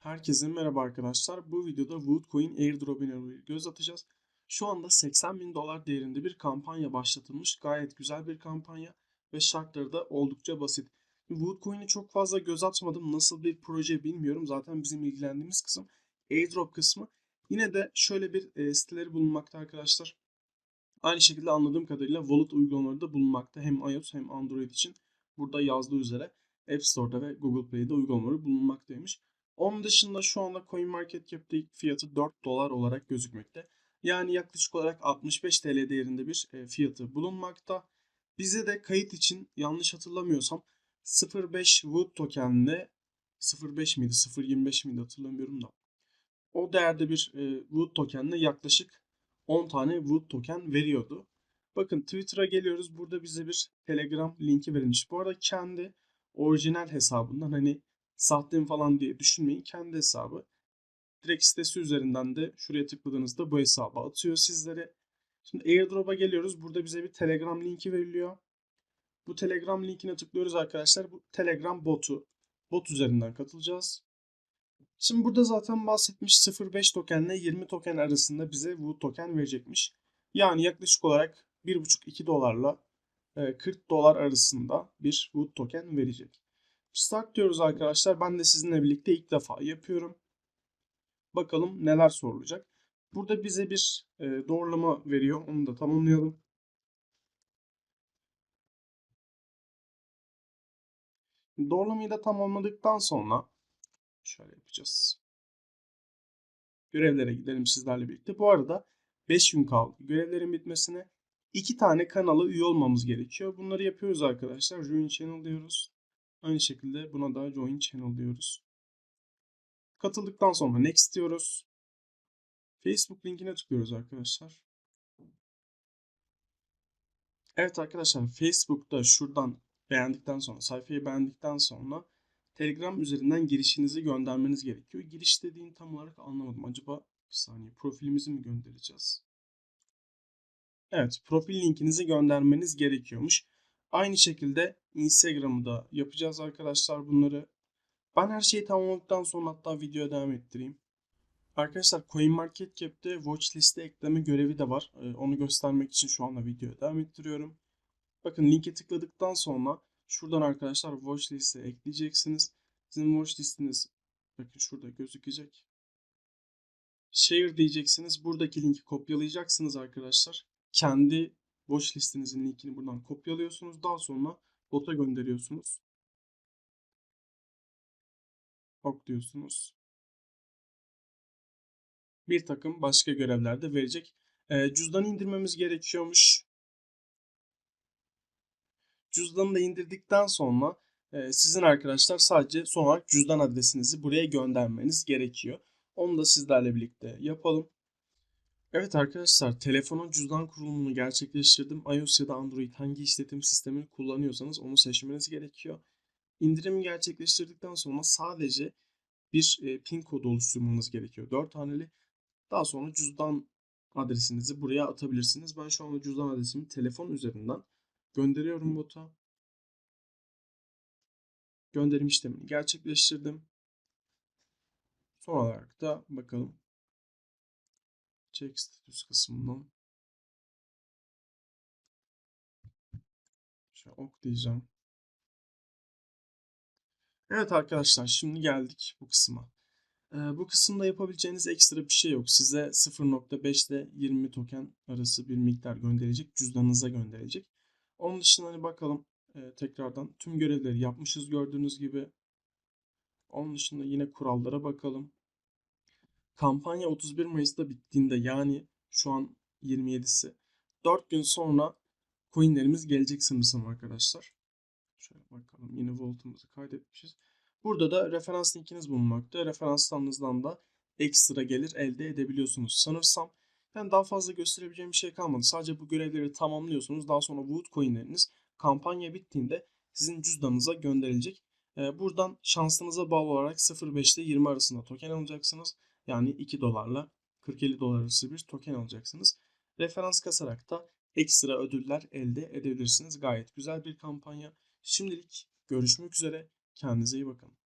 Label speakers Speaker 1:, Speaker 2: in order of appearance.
Speaker 1: Herkese merhaba arkadaşlar. Bu videoda Woodcoin airdrop'ine göz atacağız. Şu anda 80 bin dolar değerinde bir kampanya başlatılmış. Gayet güzel bir kampanya ve şartları da oldukça basit. Woodcoin'e çok fazla göz atmadım. Nasıl bir proje bilmiyorum. Zaten bizim ilgilendiğimiz kısım airdrop kısmı. Yine de şöyle bir e, siteleri bulunmakta arkadaşlar. Aynı şekilde anladığım kadarıyla wallet uygulamaları da bulunmakta. Hem iOS hem Android için burada yazdığı üzere App Store'da ve Google Play'de uygulamaları bulunmaktaymış. Onun dışında şu anda CoinMarketCap'te fiyatı 4 dolar olarak gözükmekte. Yani yaklaşık olarak 65 TL değerinde bir e, fiyatı bulunmakta. Bize de kayıt için yanlış hatırlamıyorsam 0.5 Wood tokenle 0.5 miydi 0.25 miydi hatırlamıyorum da. O değerde bir e, Wood tokenle yaklaşık 10 tane Wood token veriyordu. Bakın Twitter'a geliyoruz. Burada bize bir Telegram linki verilmiş. Bu arada kendi orijinal hesabından hani sahte falan diye düşünmeyin. Kendi hesabı. Direkt sitesi üzerinden de şuraya tıkladığınızda bu hesaba atıyor sizlere. Şimdi airdrop'a geliyoruz. Burada bize bir Telegram linki veriliyor. Bu Telegram linkine tıklıyoruz arkadaşlar. Bu Telegram botu. Bot üzerinden katılacağız. Şimdi burada zaten bahsetmiş 0.5 tokenle 20 token arasında bize Wood token verecekmiş. Yani yaklaşık olarak 1.5-2 dolarla 40 dolar arasında bir Wood token verecek. Start diyoruz arkadaşlar. Ben de sizinle birlikte ilk defa yapıyorum. Bakalım neler sorulacak. Burada bize bir e, doğrulama veriyor. Onu da tamamlayalım. Doğrulamayı da tamamladıktan sonra şöyle yapacağız. Görevlere gidelim sizlerle birlikte. Bu arada 5 gün kaldı. Görevlerin bitmesine 2 tane kanala üye olmamız gerekiyor. Bunları yapıyoruz arkadaşlar. Join Channel diyoruz. Aynı şekilde buna da Join Channel diyoruz. Katıldıktan sonra Next diyoruz. Facebook linkine tıklıyoruz arkadaşlar. Evet arkadaşlar Facebook'ta şuradan beğendikten sonra sayfayı beğendikten sonra Telegram üzerinden girişinizi göndermeniz gerekiyor. Giriş dediğin tam olarak anlamadım. Acaba bir saniye profilimizi mi göndereceğiz? Evet profil linkinizi göndermeniz gerekiyormuş. Aynı şekilde Instagram'ı da yapacağız arkadaşlar bunları. Ben her şeyi tamamladıktan sonra hatta videoya devam ettireyim. Arkadaşlar CoinMarketCap'te watchlist'e ekleme görevi de var. Ee, onu göstermek için şu anda videoya devam ettiriyorum. Bakın linke tıkladıktan sonra şuradan arkadaşlar watchlist'e ekleyeceksiniz. Sizin watchlist'iniz bakın şurada gözükecek. Share diyeceksiniz. Buradaki linki kopyalayacaksınız arkadaşlar. Kendi watch listinizin linkini buradan kopyalıyorsunuz. Daha sonra bota gönderiyorsunuz. Ok diyorsunuz. Bir takım başka görevler de verecek. E, cüzdanı indirmemiz gerekiyormuş. Cüzdanı da indirdikten sonra e, sizin arkadaşlar sadece son olarak cüzdan adresinizi buraya göndermeniz gerekiyor. Onu da sizlerle birlikte yapalım. Evet arkadaşlar telefonun cüzdan kurulumunu gerçekleştirdim. iOS ya da Android hangi işletim sistemini kullanıyorsanız onu seçmeniz gerekiyor. İndirimi gerçekleştirdikten sonra sadece bir e, pin kodu oluşturmanız gerekiyor. 4 haneli. Daha sonra cüzdan adresinizi buraya atabilirsiniz. Ben şu anda cüzdan adresimi telefon üzerinden gönderiyorum bota. Gönderim işlemini gerçekleştirdim. Son olarak da bakalım check status kısmından şöyle ok diyeceğim. Evet arkadaşlar şimdi geldik bu kısma. Ee, bu kısımda yapabileceğiniz ekstra bir şey yok. Size 0.5 ile 20 token arası bir miktar gönderecek. Cüzdanınıza gönderecek. Onun dışında hani bakalım e, tekrardan tüm görevleri yapmışız gördüğünüz gibi. Onun dışında yine kurallara bakalım. Kampanya 31 Mayıs'ta bittiğinde yani şu an 27'si 4 gün sonra coinlerimiz gelecek sanırsam arkadaşlar. Şöyle bakalım yine voltumuzu kaydetmişiz. Burada da referans linkiniz bulunmakta. Referanslarınızdan da ekstra gelir elde edebiliyorsunuz sanırsam. Yani daha fazla gösterebileceğim bir şey kalmadı. Sadece bu görevleri tamamlıyorsunuz. Daha sonra Wood coinleriniz kampanya bittiğinde sizin cüzdanınıza gönderilecek. Buradan şansınıza bağlı olarak 0.5 ile 20 arasında token alacaksınız. Yani 2 dolarla 40-50 dolar arası bir token alacaksınız. Referans kasarak da ekstra ödüller elde edebilirsiniz. Gayet güzel bir kampanya. Şimdilik görüşmek üzere. Kendinize iyi bakın.